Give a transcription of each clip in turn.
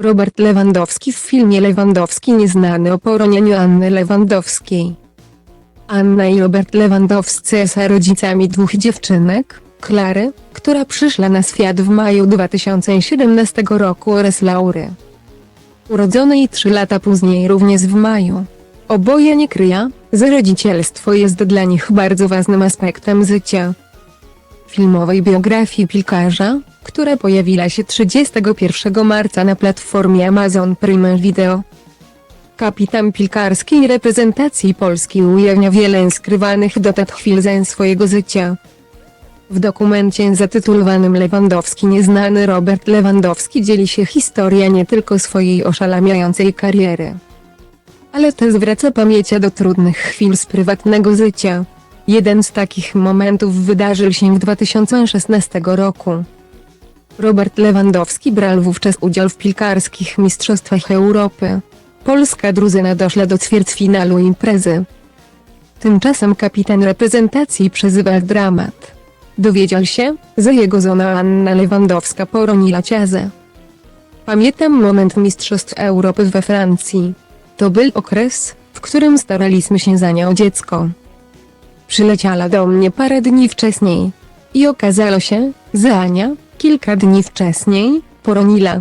Robert Lewandowski w filmie Lewandowski nieznany o poronieniu Anny Lewandowskiej. Anna i Robert Lewandowscy są rodzicami dwóch dziewczynek, Klary, która przyszła na świat w maju 2017 roku oraz Laury. Urodzonej trzy lata później również w maju. Oboje nie kryja, że rodzicielstwo jest dla nich bardzo ważnym aspektem życia. Filmowej biografii piłkarza, która pojawiła się 31 marca na platformie Amazon Prime Video. Kapitan piłkarskiej reprezentacji Polski ujawnia wiele skrywanych dotąd chwil ze swojego życia. W dokumencie zatytułowanym Lewandowski nieznany Robert Lewandowski dzieli się historia nie tylko swojej oszalamiającej kariery, ale też zwraca pamięcia do trudnych chwil z prywatnego życia. Jeden z takich momentów wydarzył się w 2016 roku. Robert Lewandowski brał wówczas udział w piłkarskich Mistrzostwach Europy. Polska drużyna doszła do ćwierćfinalu imprezy. Tymczasem kapitan reprezentacji przezywał dramat. Dowiedział się, że jego żona Anna Lewandowska poroniła ciazę. Pamiętam moment Mistrzostw Europy we Francji. To był okres, w którym staraliśmy się za nią dziecko. Przyleciała do mnie parę dni wcześniej. I okazało się, że Ania, kilka dni wcześniej, poroniła.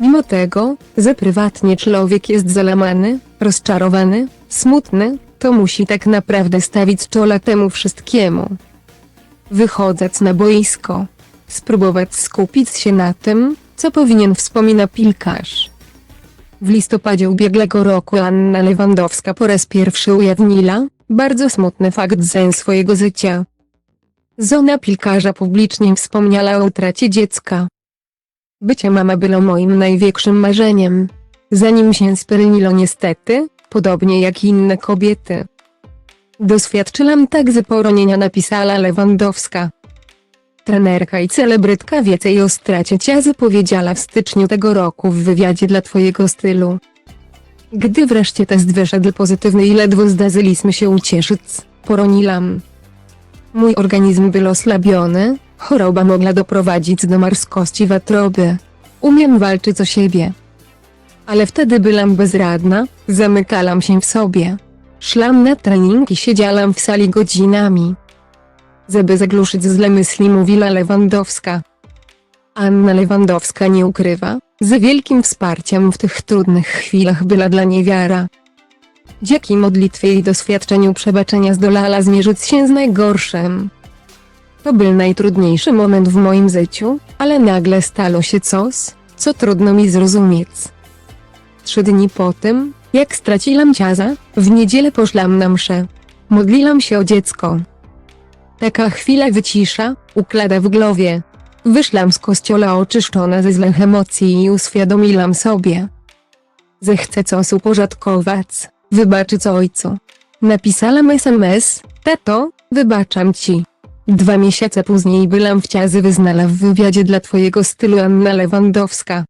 Mimo tego, że prywatnie człowiek jest załamany, rozczarowany, smutny, to musi tak naprawdę stawić czoła temu wszystkiemu. Wychodząc na boisko, spróbować skupić się na tym, co powinien wspomina piłkarz. W listopadzie ubiegłego roku Anna Lewandowska po raz pierwszy ujawniła bardzo smutny fakt ze swojego życia. Zona piłkarza publicznie wspomniała o utracie dziecka. Bycie mama było moim największym marzeniem. Zanim się spełniło niestety, podobnie jak inne kobiety. Doświadczyłam także poronienia napisała Lewandowska. Trenerka i celebrytka więcej o stracie ciazy powiedziała w styczniu tego roku w wywiadzie dla Twojego stylu. Gdy wreszcie test wyszedł pozytywny i ledwo zdarzyliśmy się ucieszyć, poroniłam. Mój organizm był osłabiony, choroba mogła doprowadzić do marskości wątroby. Umiem walczyć o siebie. Ale wtedy byłam bezradna, zamykałam się w sobie. Szłam na trening i siedziałam w sali godzinami. Żeby zagłuszyć złe myśli mówiła Lewandowska. Anna Lewandowska nie ukrywa, że wielkim wsparciem w tych trudnych chwilach była dla niej wiara. Dzięki modlitwie i doświadczeniu przebaczenia zdolała zmierzyć się z najgorszym. To był najtrudniejszy moment w moim życiu, ale nagle stało się coś, co trudno mi zrozumieć. Trzy dni po tym, jak straciłam ciaza, w niedzielę poszłam na mszę. Modliłam się o dziecko. Taka chwila wycisza, uklada w głowie. Wyszłam z kościoła oczyszczona ze złych emocji i uświadomiłam sobie, że chcę coś uporządkować, wybaczyć ojcu. Napisałam SMS, tato, wybaczam ci. Dwa miesiące później byłam w ciazy wyznala w wywiadzie dla twojego stylu Anna Lewandowska.